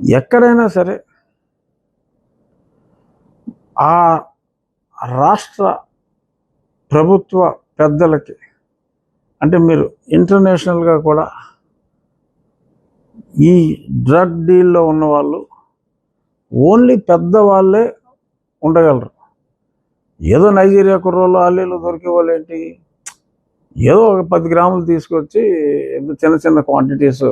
ఎక్కడైనా సరే ఆ రాష్ట్ర ప్రభుత్వ పెద్దలకి అంటే మీరు ఇంటర్నేషనల్గా కూడా ఈ డ్రగ్ డీల్లో ఉన్న వాళ్ళు ఓన్లీ పెద్దవాళ్ళే ఉండగలరు. ఏదో నైజీరియా కుర్రోళ్ళు అల్లీలు దొరికే వాళ్ళు ఏంటి? ఏదో ఒక పది గ్రాములు తీసుకొచ్చి చిన్న చిన్న క్వాంటిటీస్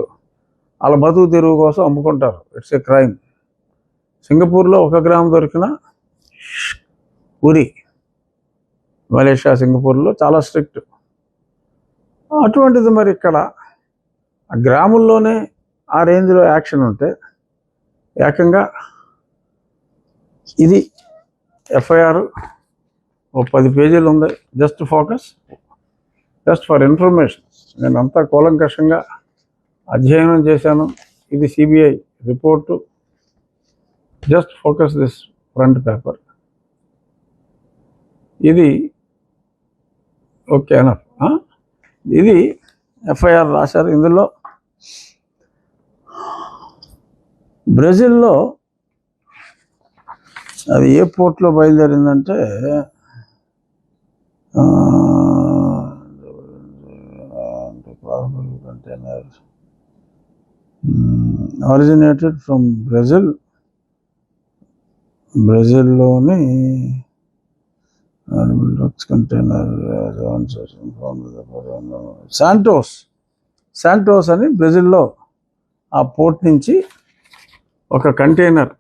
వాళ్ళ బతుకు తెరువు కోసం అమ్ముకుంటారు. ఇట్స్ ఏ క్రైమ్ సింగపూర్లో ఒక గ్రామ్ దొరికిన ఉరి మలేషియా సింగపూర్లో చాలా స్ట్రిక్ట్ అటువంటిది మరి ఇక్కడ ఆ గ్రాముల్లోనే ఆ రేంజ్లో యాక్షన్ ఉంటే ఏకంగా ఇది ఎఫ్ఐఆర్ ఓ పది పేజీలు ఉంది. Just focus just for information నేను అంతా కూలంకషంగా అధ్యయనం చేశాను. ఇది CBI report. Just focus this front paper. ఇది ఓకే అన ఇది ఎఫ్ఐఆర్ రాశారు ఇందులో. బ్రెజిల్లో అది ఏ పోర్ట్లో బయలుదేరిందంటే కంటైనర్ ఆరిజినేటెడ్ ఫ్రమ్ బ్రెజిల్ బ్రెజిల్లోని డ్రగ్స్ కంటైనర్ శాంటోస్ శాంటోస్ అని బ్రెజిల్లో ఆ పోర్ట్ నుంచి ఒక కంటైనర్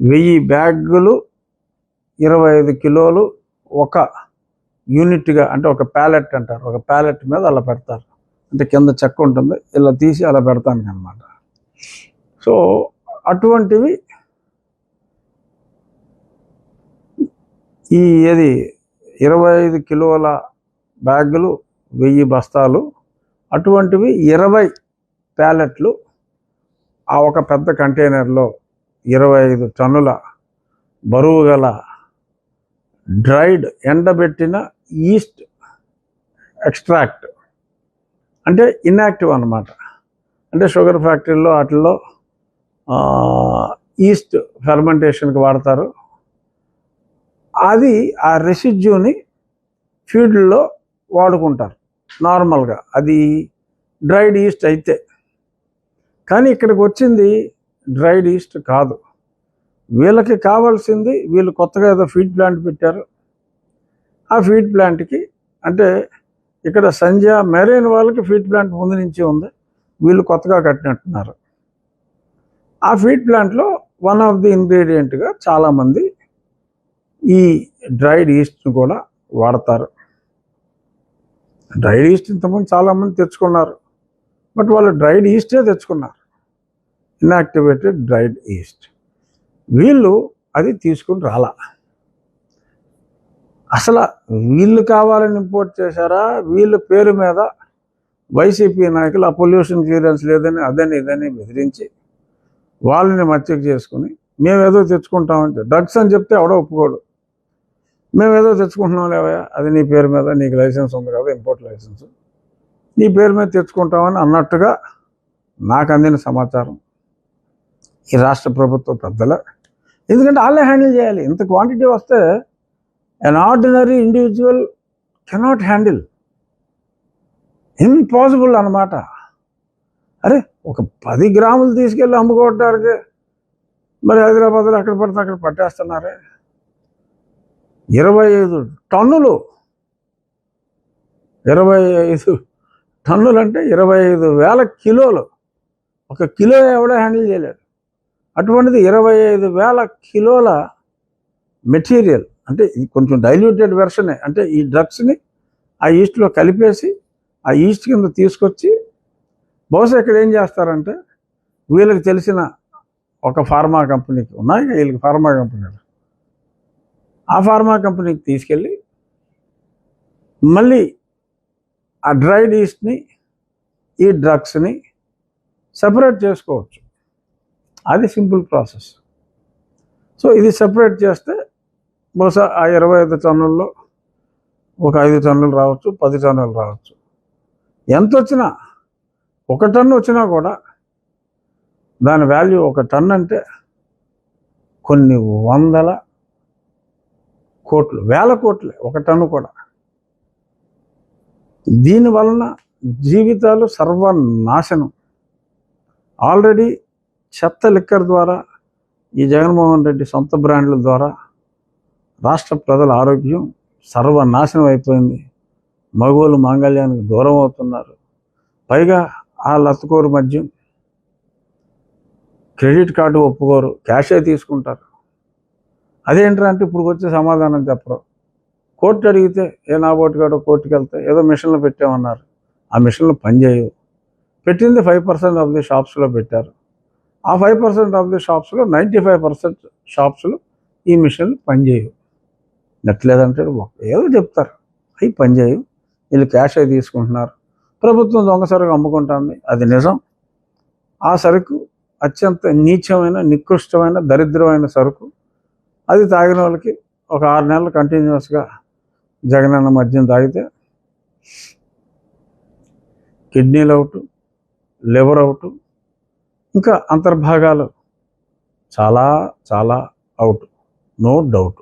వెయ్యి బ్యాగులు ఇరవై ఐదు కిలోలు ఒక యూనిట్గా అంటే ఒక ప్యాలెట్ అంటారు. ఒక ప్యాలెట్ మీద అలా పెడతారు. అంటే కింద చెక్క ఉంటుంది. ఇలా తీసి అలా పెడతాను అనమాట సో అటువంటివి ఈ ఏది ఇరవై ఐదు కిలోల బ్యాగులు వెయ్యి బస్తాలు అటువంటివి ఇరవై ప్యాలెట్లు ఆ ఒక పెద్ద కంటైనర్లో ఇరవై ఐదు టన్నుల బరువు గల డ్రైడ్ ఎండబెట్టిన ఈస్ట్ ఎక్స్ట్రాక్ట్ అంటే ఇన్యాక్టివ్ అన్నమాట. అంటే షుగర్ ఫ్యాక్టరీలో వాటిల్లో ఈస్ట్ ఫెర్మెంటేషన్కి వాడతారు. అది ఆ రెసిడ్యూని ఫీడ్లో వాడుకుంటారు నార్మల్గా. అది డ్రైడ్ ఈస్ట్ అయితే. కానీ ఇక్కడికి వచ్చింది డ్రైడ్ ఈస్ట్ కాదు. వీళ్ళకి కావాల్సింది వీళ్ళు కొత్తగా ఏదో ఫీడ్ ప్లాంట్ పెట్టారు. ఆ ఫీడ్ ప్లాంట్కి అంటే ఇక్కడ సంధ్య మెరైన్ వాళ్ళకి ఫీడ్ ప్లాంట్ ముందు నుంచి ఉంది. వీళ్ళు కొత్తగా కట్టినట్టున్నారు. ఆ ఫీడ్ ప్లాంట్లో వన్ ఆఫ్ ది ఇంగ్రీడియంట్గా చాలామంది ఈ డ్రైడ్ ఈస్ట్ని కూడా వాడతారు. డ్రైడ్ ఈస్ట్ ఇంతకుముందు చాలామంది తెచ్చుకున్నారు. బట్ వాళ్ళు డ్రైడ్ ఈస్టే తెచ్చుకున్నారు. ఇన్యాక్టివేటెడ్ డ్రైడ్ ఈస్ట్ వీళ్ళు అది తీసుకుని రాలా. అసలు వీళ్ళు కావాలని ఇంపోర్ట్ చేశారా? వీళ్ళ పేరు మీద వైసీపీ నాయకులు ఆ పొల్యూషన్ క్లియరెన్స్ లేదని అదని ఇదని బెదిరించి వాళ్ళని మచ్చకు చేసుకుని మేమేదో తెచ్చుకుంటామని డ్రగ్స్ అని చెప్తే ఎవడో ఒప్పుకోడు. మేమేదో తెచ్చుకుంటున్నాం లేవయా అది నీ పేరు మీద నీకు లైసెన్స్ ఉంది కదా ఇంపోర్ట్ లైసెన్స్. నీ పేరు మీద తెచ్చుకుంటామని అన్నట్టుగా నాకు అందిన సమాచారం ఈ రాష్ట్ర ప్రభుత్వ పెద్దల. ఎందుకంటే వాళ్ళే హ్యాండిల్ చేయాలి. ఇంత క్వాంటిటీ వస్తే an ordinary individual cannot handle impossible అన్నమాట. అరే ఒక పది గ్రాములు తీసుకెళ్ళి అమ్ముకోవటానికి మరి హైదరాబాద్లో ఎక్కడ పడితే అక్కడ పట్టేస్తున్నారే? ఇరవై ఐదు టన్నులు. ఇరవై ఐదు టన్నులు అంటే ఇరవై ఐదు వేల కిలోలు. ఒక కిలో ఎవడో హ్యాండిల్ చేయలేడు. అటువంటిది ఇరవై ఐదు వేల కిలోల మెటీరియల్. అంటే కొంచెం డైల్యూటెడ్ వెర్షనే అంటే ఈ డ్రగ్స్ని ఆ ఈస్ట్లో కలిపేసి ఆ ఈస్ట్ కింద తీసుకొచ్చి బహుశా ఇక్కడ ఏం చేస్తారంటే వీళ్ళకి తెలిసిన ఒక ఫార్మా కంపెనీకి ఉన్నాయి. వీళ్ళకి ఫార్మా కంపెనీలు ఆ ఫార్మా కంపెనీకి తీసుకెళ్ళి మళ్ళీ ఆ డ్రైడ్ ఈస్ట్ని ఈ డ్రగ్స్ని సపరేట్ చేసుకోవచ్చు. అది సింపుల్ ప్రాసెస్ సో ఇది సపరేట్ చేస్తే బహుశా ఆ ఇరవై ఐదు టన్నుల్లో ఒక ఐదు టన్నులు రావచ్చు పది టన్నులు రావచ్చు. ఎంత వచ్చినా ఒక టన్ను వచ్చినా కూడా దాని వాల్యూ ఒక టన్ అంటే కొన్ని వందల కోట్లు వేల కోట్లే ఒక టన్ను కూడా. దీని వలన జీవితాలు సర్వనాశనం. ఆల్రెడీ చెత్త లిక్కర్ ద్వారా ఈ జగన్మోహన్ రెడ్డి సొంత బ్రాండ్ల ద్వారా రాష్ట్ర ప్రజల ఆరోగ్యం సర్వనాశనం అయిపోయింది. మగోళ్ళు మాంగళ్యానికి దూరం అవుతున్నారు. పైగా ఆ లత్తుకోరు మద్యం క్రెడిట్ కార్డు ఒప్పుకోరు క్యాషే తీసుకుంటారు. అదేంటంటే అంటే ఇప్పుడు వచ్చే సమాధానం చెప్పరు. కోర్టు అడిగితే ఏ నాబోటుగాడో కోర్టుకి వెళ్తే ఏదో మిషన్లు పెట్టామన్నారు. ఆ మిషన్లు పనిచేయవు పెట్టింది ఫైవ్ పర్సెంట్ ఆఫ్ ది షాప్స్లో పెట్టారు. ఆ ఫైవ్ పర్సెంట్ ఆఫ్ ది షాప్స్లో నైంటీ ఫైవ్ పర్సెంట్ షాప్స్లో ఈ మిషన్లు పనిచేయవు నెట్లేదంటే ఏదో చెప్తారు. అవి పనిచేయవు వీళ్ళు క్యాష్ అయి తీసుకుంటున్నారు. ప్రభుత్వం దొంగ సరుకు అమ్ముకుంటుంది. అది నిజం. ఆ సరుకు అత్యంత నీచమైన నికృష్టమైన దరిద్రమైన సరుకు. అది తాగిన వాళ్ళకి ఒక ఆరు నెలలు కంటిన్యూస్గా జగనన్న మద్యం తాగితే కిడ్నీలు అవుట్ లివర్ అవుట్ ఇంకా అంతర్భాగాలు చాలా చాలా అవుట్. No doubt